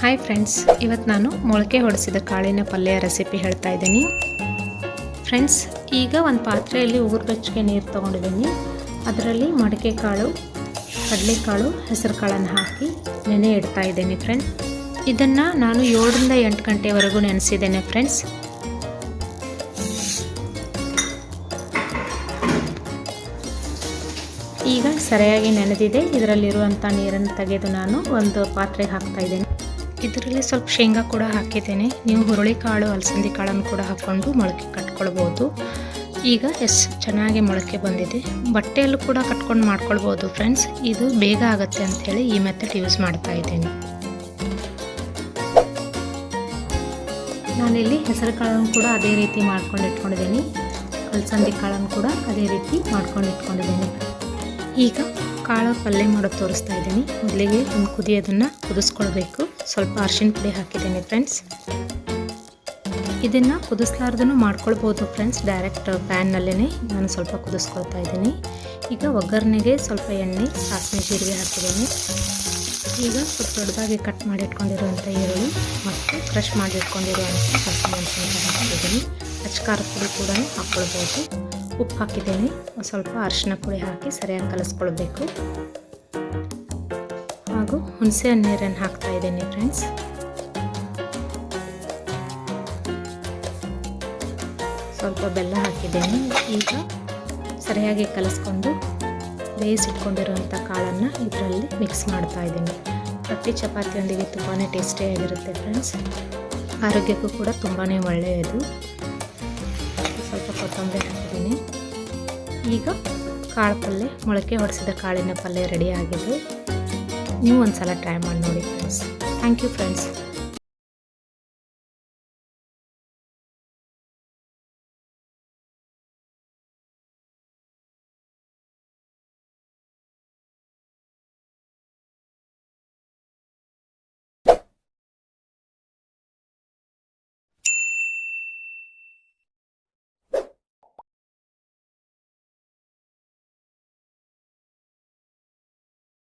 Hi friends ಇವತ್ತು ನಾನು ಮೊಳಕೆ ಹೊಡೆಸಿದ ಕಾಳಿನ ಪಲ್ಯ ರೆಸಿಪಿ ಹೇಳ್ತಾ ಇದ್ದೀನಿ. ಫ್ರೆಂಡ್ಸ್ ಈಗ ಒಂದು ಪಾತ್ರೆಯಲ್ಲಿ ಉಗುರು ಬೆಚ್ಚಗೆ ನೀರು ತೊಗೊಂಡಿದ್ದೀನಿ. ಅದರಲ್ಲಿ ಮಡಿಕೆ ಕಾಳು ಕಡಲೆಕಾಳು ಹೆಸರು ಕಾಳನ್ನು ಹಾಕಿ ನೆನೆ ಇಡ್ತಾ ಇದ್ದೀನಿ ಫ್ರೆಂಡ್ಸ್ ಇದನ್ನು ನಾನು ಏಳರಿಂದ ಎಂಟು ಗಂಟೆವರೆಗೂ ನೆನೆಸಿದ್ದೇನೆ ಫ್ರೆಂಡ್ಸ್ ಈಗ ಸರಿಯಾಗಿ ನೆನೆದಿದೆ. ಇದರಲ್ಲಿರುವಂಥ ನೀರನ್ನು ತೆಗೆದು ನಾನು ಒಂದು ಪಾತ್ರೆಗೆ ಹಾಕ್ತಾ ಇದ್ದೇನೆ. ಇದರಲ್ಲಿ ಸ್ವಲ್ಪ ಶೇಂಗಾ ಕೂಡ ಹಾಕಿದ್ದೇನೆ. ನೀವು ಹುರುಳಿ ಕಾಳು, ಅಲಸಂದಿ ಕಾಳನ್ನು ಕೂಡ ಹಾಕ್ಕೊಂಡು ಮೊಳಕೆ ಕಟ್ಕೊಳ್ಬೋದು. ಈಗ ಎಸ್, ಚೆನ್ನಾಗಿ ಮೊಳಕೆ ಬಂದಿದೆ. ಬಟ್ಟೆಯಲ್ಲೂ ಕೂಡ ಕಟ್ಕೊಂಡು ಮಾಡ್ಕೊಳ್ಬೋದು ಫ್ರೆಂಡ್ಸ್. ಇದು ಬೇಗ ಆಗುತ್ತೆ ಅಂಥೇಳಿ ಈ ಮೆಥಡ್ ಯೂಸ್ ಮಾಡ್ತಾ ಇದ್ದೀನಿ. ನಾನಿಲ್ಲಿ ಹೆಸರು ಕಾಳನ್ನು ಕೂಡ ಅದೇ ರೀತಿ ಮಾಡ್ಕೊಂಡು ಇಟ್ಕೊಂಡಿದ್ದೀನಿ. ಅಲಸಂದಿ ಕಾಳನ್ನು ಕೂಡ ಅದೇ ರೀತಿ ಮಾಡ್ಕೊಂಡು ಇಟ್ಕೊಂಡಿದ್ದೀನಿ. ಈಗ ಕಾಳು ಪಲ್ಯ ಮಾಡೋದು ತೋರಿಸ್ತಾ ಇದ್ದೀನಿ. ಮೊದಲಿಗೆ ಒಂದು ಕುದಿಯೋದನ್ನು ಕುದಿಸ್ಕೊಳ್ಬೇಕು. ಸ್ವಲ್ಪ ಅರ್ಶಿನ ಪುಡಿ ಹಾಕಿದ್ದೀನಿ ಫ್ರೆಂಡ್ಸ್ ಇದನ್ನು ಕುದಿಸ್ಲಾರ್ದೂ ಮಾಡ್ಕೊಳ್ಬೋದು ಫ್ರೆಂಡ್ಸ್ ಡೈರೆಕ್ಟ್ ಪ್ಯಾನ್ನಲ್ಲೇ ನಾನು ಸ್ವಲ್ಪ ಕುದಿಸ್ಕೊಳ್ತಾ ಇದ್ದೀನಿ. ಈಗ ಒಗ್ಗರಣೆಗೆ ಸ್ವಲ್ಪ ಎಣ್ಣೆ ಸಾಸಿವೆ ಜೀರಿಗೆ ಹಾಕಿದ್ದೀನಿ. ಈಗ ಸ್ವಲ್ಪ ದೊಡ್ಡದಾಗಿ ಕಟ್ ಮಾಡಿ ಇಟ್ಕೊಂಡಿರುವಂಥ ಈರುಳ್ಳಿ ಮತ್ತು ಕ್ರಷ್ ಮಾಡಿ ಇಟ್ಕೊಂಡಿರುವಂಥ ಹಸಿಮೆಣಸಿನಕಾಯಿ ಹಾಕಿದ್ದೀನಿ. ಖಾರದ ಪುಡಿ ಕೂಡ ಹಾಕ್ಕೊಳ್ಬೋದು ಉಪ್ಪು ಹಾಕಿದ್ದೀನಿ. ಸ್ವಲ್ಪ ಅರ್ಶಿನ ಪುಡಿ ಹಾಕಿ ಸರಿಯಾಗಿ ಕಲಿಸ್ಕೊಳ್ಬೇಕು. ಹಾಗೂ ಹುಣಸೆ ಹಣ್ಣೀರನ್ನು ಹಾಕ್ತಾ ಇದ್ದೀನಿ ಫ್ರೆಂಡ್ಸ್ ಸ್ವಲ್ಪ ಬೆಲ್ಲ ಹಾಕಿದ್ದೇನೆ. ಈಗ ಸರಿಯಾಗಿ ಕಲಿಸ್ಕೊಂಡು ಬೇಯಿಸಿಟ್ಕೊಂಡಿರುವಂಥ ಕಾಳನ್ನು ಇದರಲ್ಲಿ ಮಿಕ್ಸ್ ಮಾಡ್ತಾ ಇದ್ದೀನಿ. ರೊಟ್ಟಿ, ಚಪಾತಿಯೊಂದಿಗೆ ತುಂಬಾ ಟೇಸ್ಟಿಯಾಗಿರುತ್ತೆ ಫ್ರೆಂಡ್ಸ್ ಆರೋಗ್ಯಕ್ಕೂ ಕೂಡ ತುಂಬಾ ಒಳ್ಳೆಯದು. ಸ್ವಲ್ಪ ಕೊತ್ತಂಬರಿ ಹಾಕಿದ್ದೀನಿ. ಈಗ ಕಾಳು ಪಲ್ಯ ಮೊಳಕೆ ಹೊಡೆಸಿದ ಕಾಳಿನ ಪಲ್ಯ ರೆಡಿಯಾಗಿದೆ ನೀವು ಒಂದು ಸಲ ಟ್ರೈ ಮಾಡಿ ನೋಡಿ ಫ್ರೆಂಡ್ಸ್ ಥ್ಯಾಂಕ್ ಯು ಫ್ರೆಂಡ್ಸ್